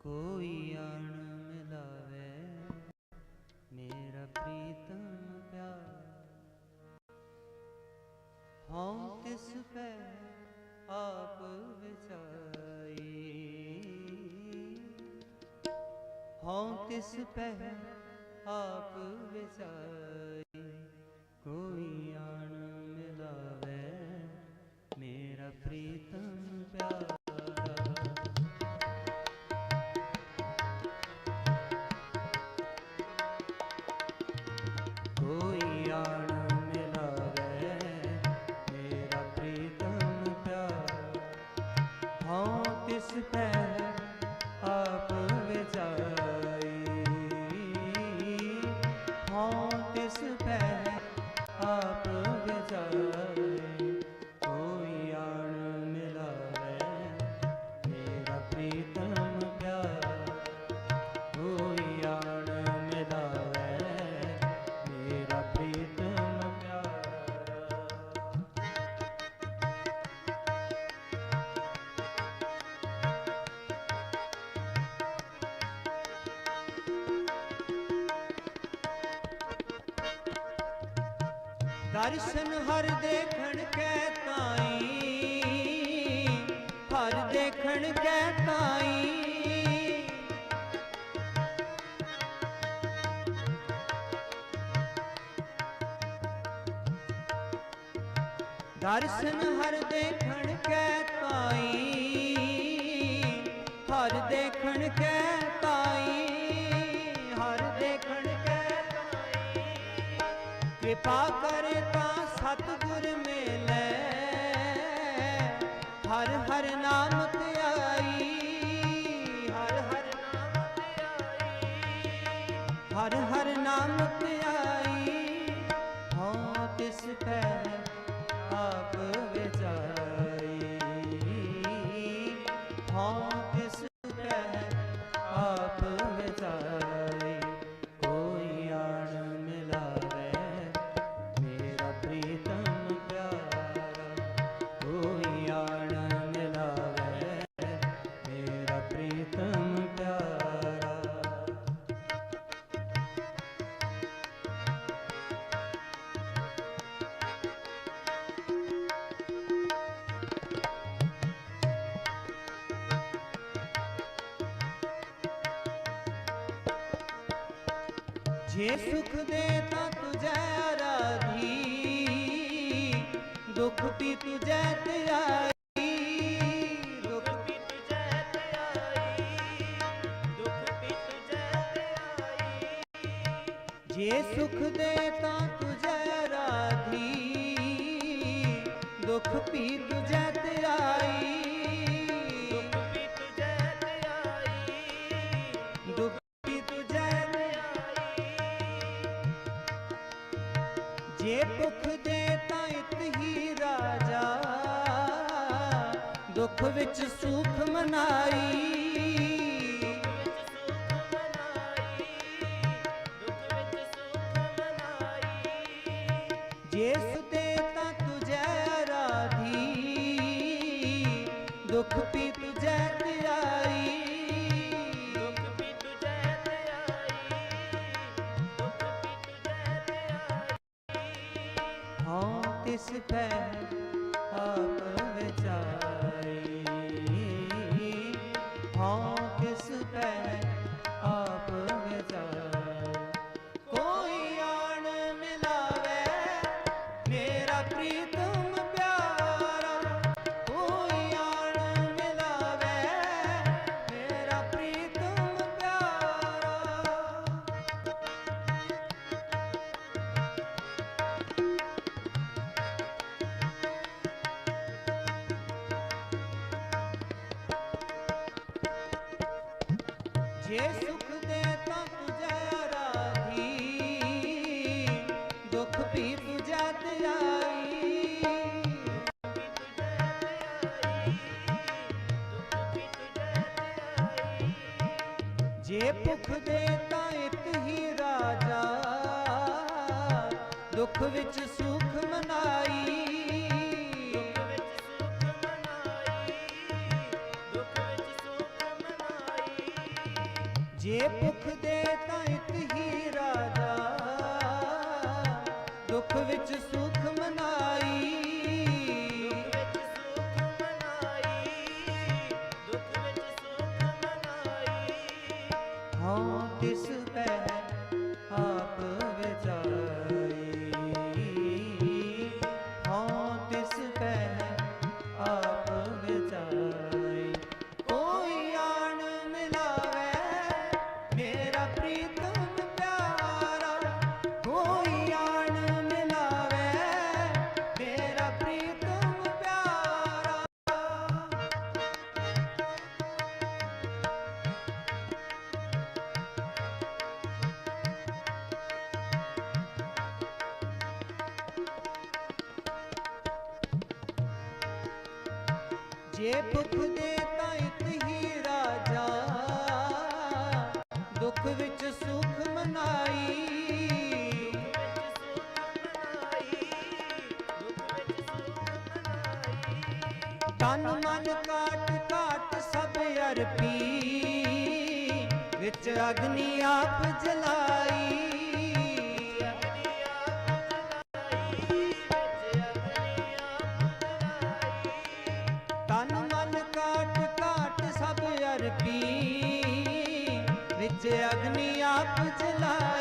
ਕੋਈ ਆਣ ਮਿਲਾਵੇ ਮੇਰਾ ਪ੍ਰੀਤਮ ਪਿਆਰ, ਹਉ ਤਿਸ ਪੈ ਆਪ ਵਿਚਾਈ ਹਉ ਤਿਸ ਪੈ ਆਪ ਵਿਚਾਈ ਹਉ ਦਰਸ਼ਨ ਹਰ ਦੇਖਣ ਕੈ ਤਾਈ, ਹਰ ਦੇਖਣ ਕੈ ਤਾਈ। ਦਰਸ਼ਨ ਹਰ ਦੇਖਣ ਕੈ ਤਾਈ, ਹਰ ਦੇਖਣ ਕੈ ਹਰ ਹਰ ਨਾਮ ਧਿਆਈ ਹਉ ਤਿਸ ਪੈ ਆਪ ਵਿਚਾਈ ਜੇ ਸੁਖ ਦੇ ਤਾਂ ਤੁਝੈ ਆਰਾਧੀ, ਦੁਖ ਵੀ ਤੁਝੈ ਧਿਆਈ ਦੁਖ ਵੀ ਤੁਝੈ ਧਿਆਈ ਦੁਖ ਵੀ ਜੇ ਸੁਖ ਦੇ ਤਾਂ ਤੁਝੈ ਆਰਾਧੀ, ਦੁਖ ਵੀ ਤੁਝੈ ਜੇ ਦੁੱਖ ਦੇ ਤਾਂ ਇਤ ਹੀ ਰਾਜਾ ਦੁੱਖ ਵਿੱਚ ਸੁਖ ਮਨਾਈ। ਤਿਸ ਪੈ ਆਪ ਜੇ ਸੁਖ ਦੇ ਤਾਂ ਤੁਝੈ ਆਰਾਧੀ ਦੁਖ ਵੀ ਤੁਝੈ ਧਿਆਈ ਜੇ ਭੁਖ ਦੇ ਤਾਂ ਇਤ ਹੀ ਰਾਜਾ, ਦੁਖ ਵਿੱਚ ਸੁਖ ਸੁਖ ਵਿੱਚ ਸੁਖ ਮਨਾਈ। ਜੇ ਦੇ ਤਾਂ ਇਤ ਰਾਜਾ। ਦੁੱਖ ਵਿੱਚ ਸੁਖ ਮਨਾਈ। ਤਨ ਮਨ ਕਾਟ ਕਾਟ ਸਭ ਅਰਪੀ। ਵਿੱਚ ਅਗਨੀ ਆਪ ਜਲਾ ਅਗਨੀ ਆਪ ਜਲਾਏ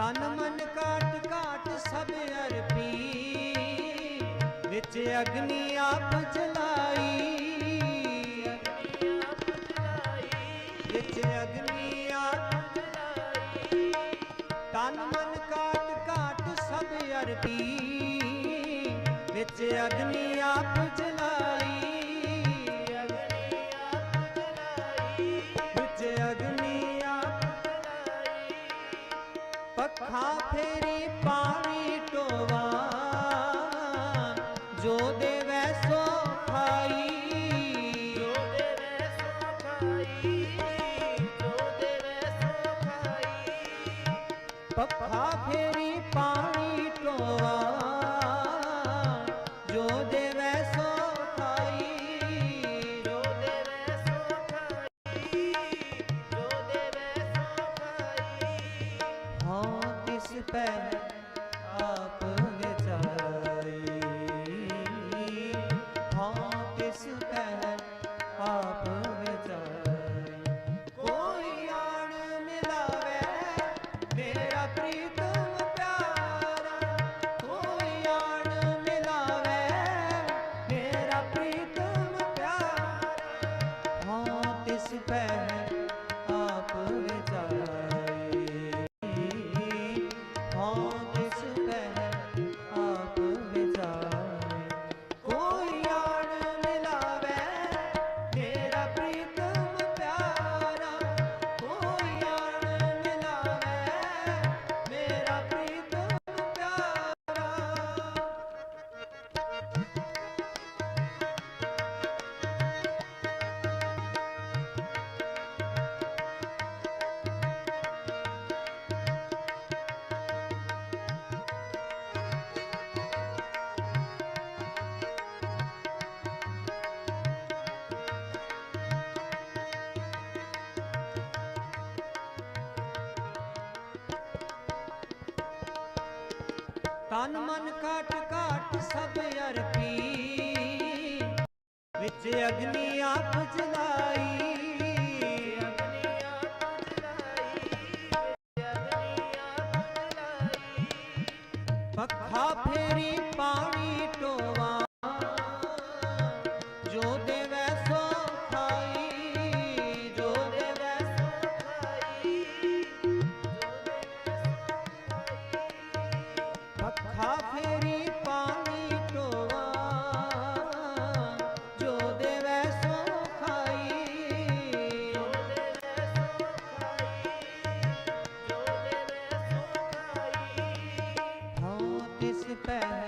ਤਨ ਮਨ ਕਾਟ ਕਾਟ ਸਭ ਅਰਪੀ ਵਿੱਚ ਅਗਨੀ ਆਪ ਜਲ ਤਨ ਮਨ ਕਾਟ ਕਾਟ ਸਭ ਅਰਪੀ। ਵਿੱਚ ਅਗਨੀ ਆਪ ਜਲਾਈ। पे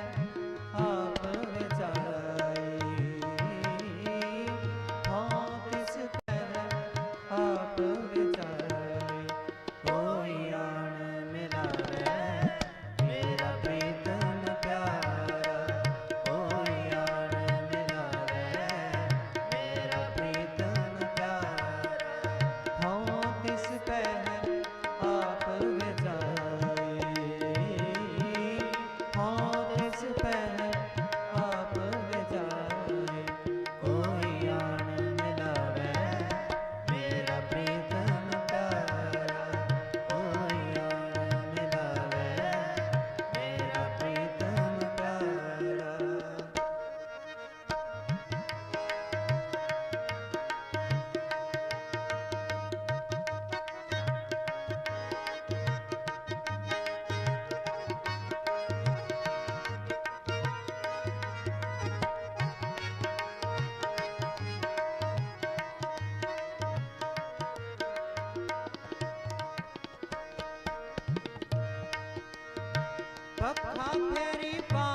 पखा फेरी पा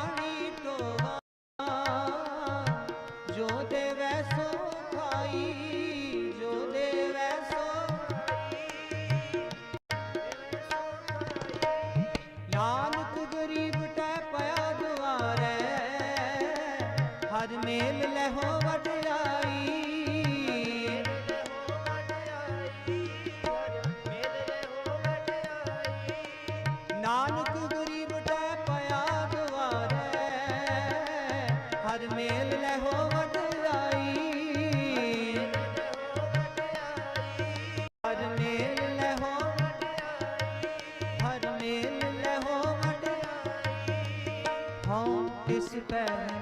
पछतन